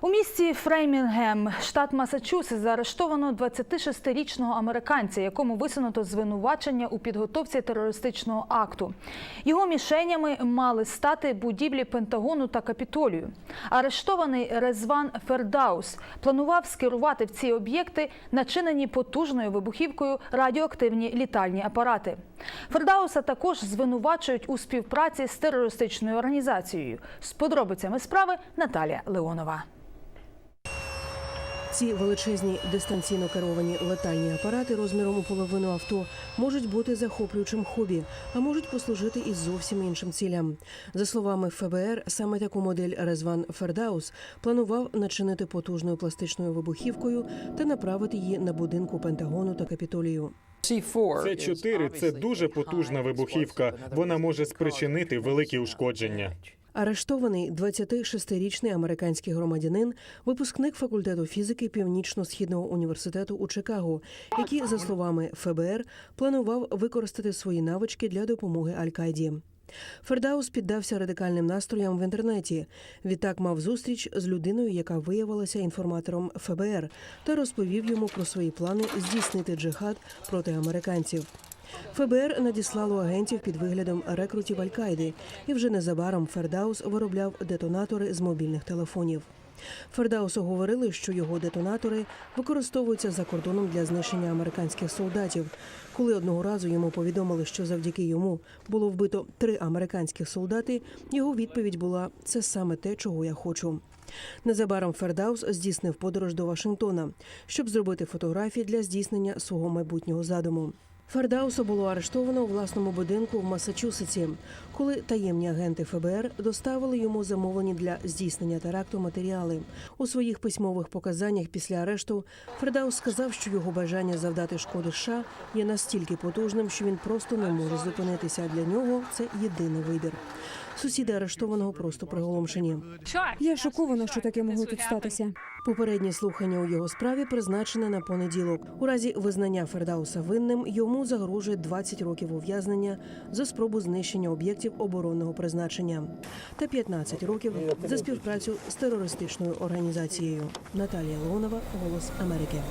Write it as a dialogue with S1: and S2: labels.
S1: У місті Фреймінгем, штат Масачусетс, заарештовано 26-річного американця, якому висунуто звинувачення у підготовці терористичного акту. Його мішенями мали стати будівлі Пентагону та Капітолію. Арештований Резван Фердаус планував скерувати в ці об'єкти начинені потужною вибухівкою радіоактивні літальні апарати. Фердауса також звинувачують у співпраці з терористичною організацією. З подробицями справи Наталія Леонова.
S2: Ці величезні дистанційно керовані летальні апарати розміром у половину авто можуть бути захоплюючим хобі, а можуть послужити і зовсім іншим цілям. За словами ФБР, саме таку модель Резван Фердаус планував начинити потужною пластичною вибухівкою та направити її на будинку Пентагону та Капітолію.
S3: Це 4 – це дуже потужна вибухівка. Вона може спричинити великі ушкодження.
S2: Арештований 26-річний американський громадянин, випускник факультету фізики Північно-східного університету у Чикаго, який, за словами ФБР, планував використати свої навички для допомоги Аль-Каїді. Фердаус піддався радикальним настроям в інтернеті. Відтак мав зустріч з людиною, яка виявилася інформатором ФБР, та розповів йому про свої плани здійснити джихад проти американців. ФБР надіслало агентів під виглядом рекрутів Аль-Каїди, і вже незабаром Фердаус виробляв детонатори з мобільних телефонів. Фердаусу говорили, що його детонатори використовуються за кордоном для знищення американських солдатів. Коли одного разу йому повідомили, що завдяки йому було вбито три американських солдати, його відповідь була це саме те, чого я хочу. Незабаром Фердаус здійснив подорож до Вашингтона, щоб зробити фотографії для здійснення свого майбутнього задуму. Фердауса було арештовано у власному будинку в Масачусетсі, коли таємні агенти ФБР доставили йому замовлені для здійснення теракту матеріали. У своїх письмових показаннях після арешту Фердаус сказав, що його бажання завдати шкоди США є настільки потужним, що він просто не може зупинитися. Для нього це єдиний вибір. Сусіди арештованого просто приголомшені.
S4: Я шокована, що таке могло тут статися.
S2: Попереднє слухання у його справі призначене на понеділок. У разі визнання Фердауса винним йому загрожує 20 років ув'язнення за спробу знищення об'єктів оборонного призначення та 15 років за співпрацю з терористичною організацією. Наталія Леонова, Голос Америки.